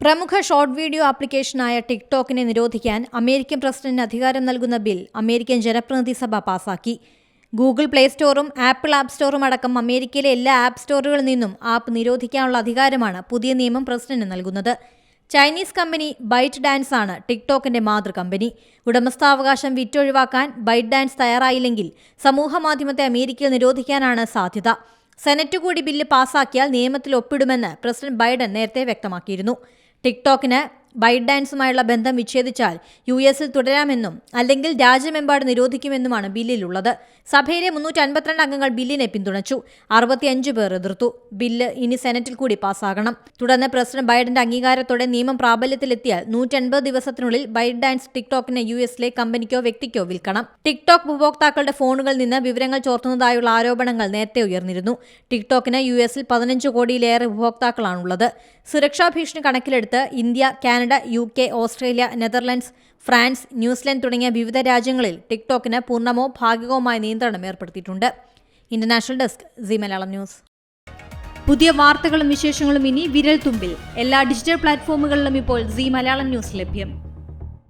പ്രമുഖ short video ആപ്ലിക്കേഷനായ ടിക്ടോക്കിനെ നിരോധിക്കാൻ American പ്രസിഡന്റിന് അധികാരം നൽകുന്ന ബിൽ അമേരിക്കൻ ജനപ്രതിനിധി സഭ പാസാക്കി. ഗൂഗിൾ പ്ലേ സ്റ്റോറും ആപ്പിൾ ആപ്പ് സ്റ്റോറും അടക്കം അമേരിക്കയിലെ എല്ലാ ആപ്പ് സ്റ്റോറുകളിൽ നിന്നും ആപ്പ് നിരോധിക്കാനുള്ള അധികാരമാണ് പുതിയ നിയമം പ്രസിഡന്റിന് നൽകുന്നത്. ചൈനീസ് കമ്പനി ബൈറ്റ് ഡാൻസ് ആണ് ടിക്ടോക്കിന്റെ മാതൃ കമ്പനി. ഉടമസ്ഥാവകാശം വിറ്റൊഴിവാക്കാൻ ബൈറ്റ് ഡാൻസ് തയ്യാറായില്ലെങ്കിൽ സമൂഹമാധ്യമത്തെ അമേരിക്കയിൽ നിരോധിക്കാനാണ് സാധ്യത. സെനറ്റ് കൂടി ബില്ല് പാസാക്കിയാൽ നിയമത്തിൽ ഒപ്പിടുമെന്ന് പ്രസിഡന്റ് ബൈഡൻ നേരത്തെ വ്യക്തമാക്കിയിരുന്നു. ടിക്ടോക്കിന് ബൈറ്റ് ഡാൻസുമായുള്ള ബന്ധം വിച്ഛേദിച്ചാൽ യു എസിൽ തുടരാമെന്നും അല്ലെങ്കിൽ രാജ്യമെമ്പാട് നിരോധിക്കുമെന്നുമാണ് ബില്ലിലുള്ളത്. സഭയിലെ മുന്നൂറ്റി അൻപത്തിരണ്ട് അംഗങ്ങൾ ബില്ലിനെ പിന്തുണച്ചു. അറുപത്തിയഞ്ച് പേർ എതിർത്തു. ബില്ല് ഇനി സെനറ്റിൽ കൂടി പാസ്സാകണം. തുടർന്ന് പ്രസിഡന്റ് ബൈഡന്റെ അംഗീകാരത്തോടെ നിയമം പ്രാബല്യത്തിലെത്തിയാൽ നൂറ്റൻപത് ദിവസത്തിനുള്ളിൽ ബൈറ്റ് ഡാൻസ് ടിക്ടോക്കിനെ യു എസിലെ കമ്പനിക്കോ വ്യക്തിക്കോ വിൽക്കണം. ടിക്ടോക്ക് ഉപഭോക്താക്കളുടെ ഫോണുകളിൽ നിന്ന് വിവരങ്ങൾ ചോർത്തുന്നതായുള്ള ആരോപണങ്ങൾ നേരത്തെ ഉയർന്നിരുന്നു. ടിക്ടോക്കിന് യു എസിൽ പതിനഞ്ച് കോടിയിലേറെ ഉപഭോക്താക്കളാണുള്ളത്. സുരക്ഷാ ഭീഷണി കണക്കിലെടുത്ത് India Canada U K Australia Netherlands France New Zealand തുടങ്ങിയ വിവിധ രാജ്യങ്ങളിൽ ടിക്ടോക്കിന് പൂർണമോ ഭാഗികവുമായ നിയന്ത്രണം ഏർപ്പെടുത്തിയിട്ടുണ്ട്. International desk C Malayalam news. പുതിയ വാർത്തകളും വിശേഷങ്ങളും ഇനി വിരൽ തുമ്പിൽ എല്ലാ ഡിജിറ്റൽ പ്ലാറ്റ്ഫോമുകളിലും ഇപ്പോൾ സി മലയാളം ന്യൂസ് ലഭ്യം.